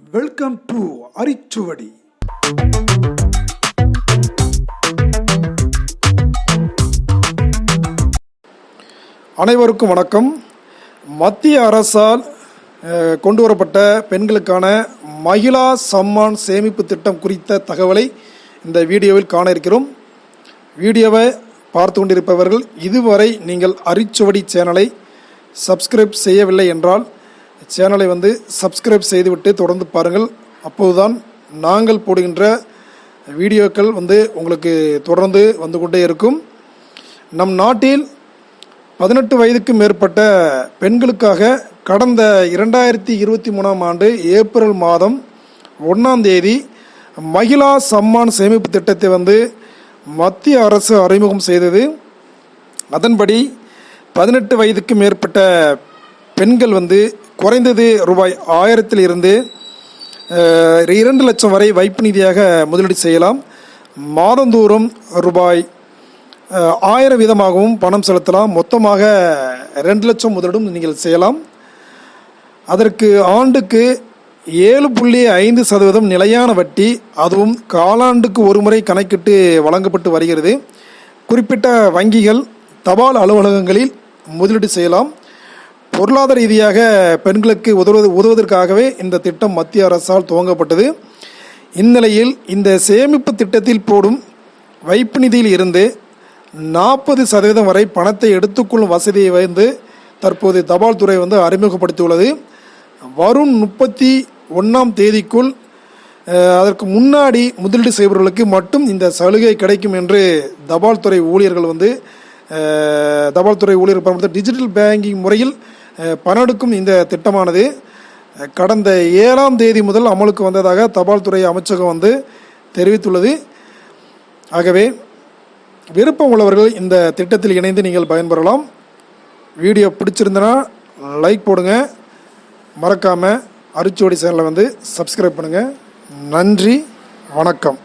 Welcome to அரிச்சுவடி. அனைவருக்கும் வணக்கம். மத்திய அரசால் கொண்டு வரப்பட்ட பெண்களுக்கான மகிழா சம்மான் சேமிப்பு திட்டம் குறித்த தகவலை இந்த வீடியோவில் காண இருக்கிறோம். வீடியோவை பார்த்து கொண்டிருப்பவர்கள் இதுவரை நீங்கள் அரிச்சுவடி சேனலை சப்ஸ்கிரைப் செய்யவில்லை என்றால் சேனலை வந்து சப்ஸ்கிரைப் செய்துவிட்டு தொடர்ந்து பாருங்கள். அப்போதுதான் நாங்கள் போடுகின்ற வீடியோக்கள் வந்து உங்களுக்கு தொடர்ந்து வந்து கொண்டே இருக்கும். நம் நாட்டில் பதினெட்டு வயதுக்கு மேற்பட்ட பெண்களுக்காக கடந்த இரண்டாயிரத்தி இருபத்தி மூணாம் ஆண்டு ஏப்ரல் மாதம் ஒன்றாம் தேதி மகிழா சம்மான் சேமிப்பு திட்டத்தை வந்து மத்திய அரசு அறிமுகம் செய்தது. அதன்படி பதினெட்டு வயதுக்கு மேற்பட்ட பெண்கள் வந்து குறைந்தது ரூபாய் ஆயிரத்தில் இருந்து இரண்டு லட்சம் வரை வைப்பு நிதியாக முதலீடு செய்யலாம். மாதந்தோறும் ரூபாய் ஆயிரம் வீதமாகவும் பணம் செலுத்தலாம். மொத்தமாக ரெண்டு லட்சம் முதலீடும் நீங்கள் செய்யலாம். அதற்கு ஆண்டுக்கு ஏழு புள்ளி ஐந்து சதவீதம் நிலையான வட்டி அதுவும் காலாண்டுக்கு ஒரு முறை கணக்கிட்டு வழங்கப்பட்டு வருகிறது. குறிப்பிட்ட வங்கிகள் தபால் அலுவலகங்களில் முதலீடு செய்யலாம். பொருளாதார ரீதியாக பெண்களுக்கு உதவுவது உதவுவதற்காகவே இந்த திட்டம் மத்திய அரசால் துவங்கப்பட்டது. இந்நிலையில் இந்த சேமிப்பு திட்டத்தில் போடும் வைப்பு நிதியில் இருந்து நாற்பது சதவீதம் வரை பணத்தை எடுத்துக்கொள்ளும் வசதியை வந்து தற்போது தபால் துறை வந்து அறிமுகப்படுத்தியுள்ளது. வரும் முப்பத்தி ஒன்றாம் தேதிக்குள் அதற்கு முன்னாடி முதலீடு செய்பவர்களுக்கு மட்டும் இந்த சலுகை கிடைக்கும் என்று தபால் துறை ஊழியர்கள் வந்து தபால் துறை ஊழியர் பயன்படுத்த டிஜிட்டல் பேங்கிங் முறையில் பணெடுக்கும் இந்த திட்டமானது கடந்த ஏழாம் தேதி முதல் அமலுக்கு வந்ததாக தபால் துறை அமைச்சகம் வந்து தெரிவித்துள்ளது. ஆகவே விருப்பம் உள்ளவர்கள் இந்த திட்டத்தில் இணைந்து நீங்கள் பயன்பெறலாம். வீடியோ பிடிச்சிருந்தனா லைக் போடுங்க. மறக்காமல் அரிச்சோடி சேனலை வந்து சப்ஸ்கிரைப் பண்ணுங்கள் நன்றி வணக்கம்.